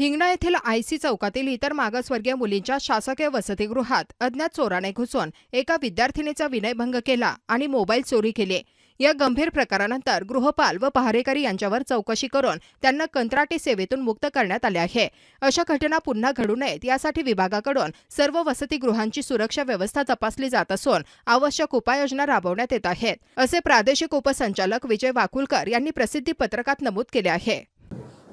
हिंगणा येथील आयसी चौकातील इतर मागासवर्गीय मुलींच्या शासकीय वसतिगृहात अज्ञात चोराने घुसून एका विद्यार्थिनीचा विनयभंग केला आणि मोबाईल चोरी केली. या गंभीर प्रकारानंतर गृहपाल व पहारेकरी यांच्यावर चौकशी करून त्यांना कंत्राटी सेवेतून मुक्त करण्यात आले आहे. अशा घटना पुन्हा घडू नयेत यासाठी विभागाकडून सर्व वसतिगृहांची सुरक्षा व्यवस्था तपासली जात असून आवश्यक उपाययोजना राबवण्यात येत आहेत असे प्रादेशिक उपसंचालक विजय वाकुलकर यांनी प्रसिद्धी पत्रकात नमूद केले आहे.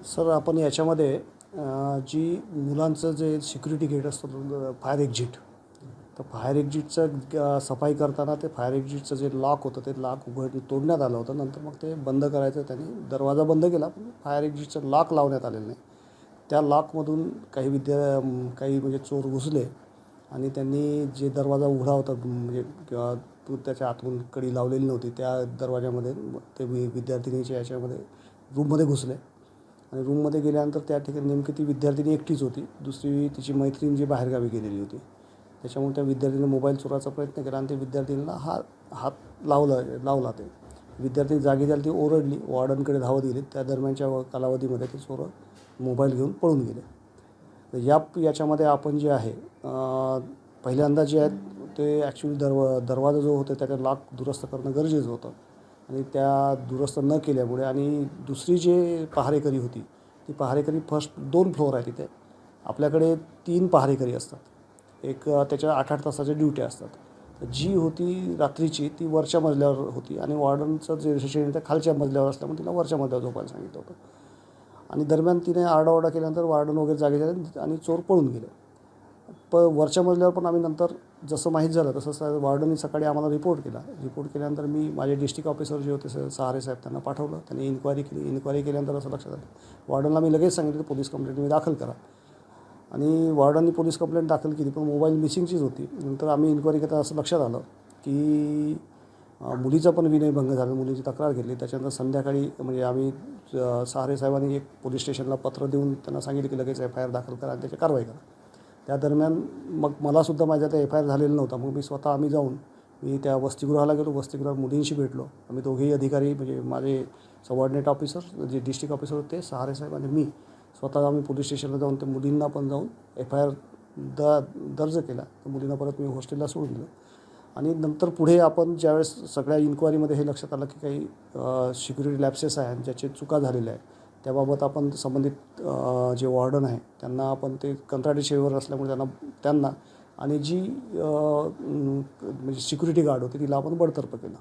सर आपण याच्यामध्ये जी मुलांचं जे सिक्युरिटी गेट असतं फायर एक्झिट म्हणजे तर फायर एक्झिटचं सफाई करताना ते फायर एक्झिटचं जे लॉक होतं ते लॉक उघड तोडण्यात आलं होतं. नंतर मग ते बंद करायचं त्यांनी दरवाजा बंद केला पण फायर एक्झिटचं लॉक लावण्यात आलेलं नाही. त्या लॉकमधून काही विद्या काही म्हणजे चोर घुसले आणि त्यांनी जे दरवाजा उघडा होता म्हणजे किंवा तू त्याच्या आतून कडी लावलेली नव्हती त्या दरवाजामध्ये ते वि- विद्यार्थिनीच्या याच्यामध्ये रूममध्ये घुसले. आणि रूममध्ये गेल्यानंतर त्या ठिकाणी नेमकी ती विद्यार्थिनी एकटीच होती. दुसरी तिची मैत्रीण जी बाहेरगावी गेलेली होती. त्याच्यामुळे त्या विद्यार्थीने मोबाईल चोराचा प्रयत्न केला आणि त्या विद्यार्थिनीला हा हात लावला लावला ते. विद्यार्थी जागी झाली ती ओरडली. वॉर्डनकडे धावत गेली. त्या दरम्यानच्या कालावधीमध्ये ते चोरं मोबाईल घेऊन पळून गेले. तर या याच्यामध्ये आपण जे आहे पहिल्यांदा जे आहेत ते ॲक्च्युली दरवा दरवाजा जो होता त्याचा लॉक दुरुस्त करणं गरजेचं होतं. आणि त्या दुरुस्त न केल्यामुळे आणि दुसरी जे पहारेकरी होती ती पहारेकरी फर्स्ट दोन फ्लोअर आहे तिथे. आपल्याकडे तीन पहारेकरी असतात. एक त्याच्या आठ आठ तासाच्या ड्युट्या असतात. तर जी होती रात्रीची ती वरच्या मजल्यावर होती आणि वॉर्डनचं जे रिसेप्शन ते खालच्या मजल्यावर असल्यामुळे तिला वरच्या मजल्यावर झोपायला सांगितलं होतं. आणि दरम्यान तिने आरडाओरडा केल्यानंतर वार्डन वगैरे जागे झाले आणि चोर पळून गेले. प वरच्या मजल्यावर पण आम्ही नंतर जसं माहीत झालं तसं सर वार्डननी सकाळी आम्हाला रिपोर्ट केला. रिपोर्ट केल्यानंतर मी माझे डिस्ट्रिक्ट ऑफिसर जे होते सर सहारे साहेब त्यांना पाठवलं. त्यांनी इन्क्वायरी केली. इन्क्वायरी केल्यानंतर असं लक्षात आलं. वॉर्डनला मी लगेच सांगितलं की पोलीस कंप्लेंट तुम्ही दाखल करा. आणि वॉर्डननी पोलीस कंप्लेंट दाखल केली पण मोबाईल मिसिंगचीच होती. नंतर आम्ही इन्क्वायरी करता असं लक्षात आलं की मुलीचा पण विनयभंग झाला. मुलीची तक्रार घेतली. त्याच्यानंतर संध्याकाळी म्हणजे आम्ही सहारे साहेबांनी एक पोलीस स्टेशनला पत्र देऊन त्यांना सांगितलं की लगेच एफ आय आर दाखल करा आणि त्याची कारवाई करा. त्या दरम्यान मग मलासुद्धा माझ्या त्या एफ आय आर झालेला नव्हता. मग मी स्वतः आम्ही जाऊन मी त्या वसतिगृहाला गेलो. वसतिगृहात मुलींशी भेटलो. आम्ही दोघेही अधिकारी म्हणजे माझे सबॉर्डिनेट ऑफिसर जे डिस्ट्रिक्ट ऑफिसर होते सहारे साहेब आणि मी स्वतः आम्ही पोलीस स्टेशनला जाऊन त्या मुलींना पण जाऊन एफ आय आर द दर्ज केला. तर मुलींना परत मी हॉस्टेलला सोडून दिलं. आणि नंतर पुढे आपण ज्यावेळेस सगळ्या इन्क्वायरीमध्ये हे लक्षात आलं की काही सिक्युरिटी लॅप्सेस आहेत ज्याचे चुका झालेल्या आहे त्याबाबत आपण संबंधित जे वॉर्डन आहे त्यांना आपण ते कंत्राटी सेवेवर असल्यामुळे त्यांना त्यांना आणि जी म्हणजे सिक्युरिटी गार्ड होती तिला आपण बडतर्फ केलं.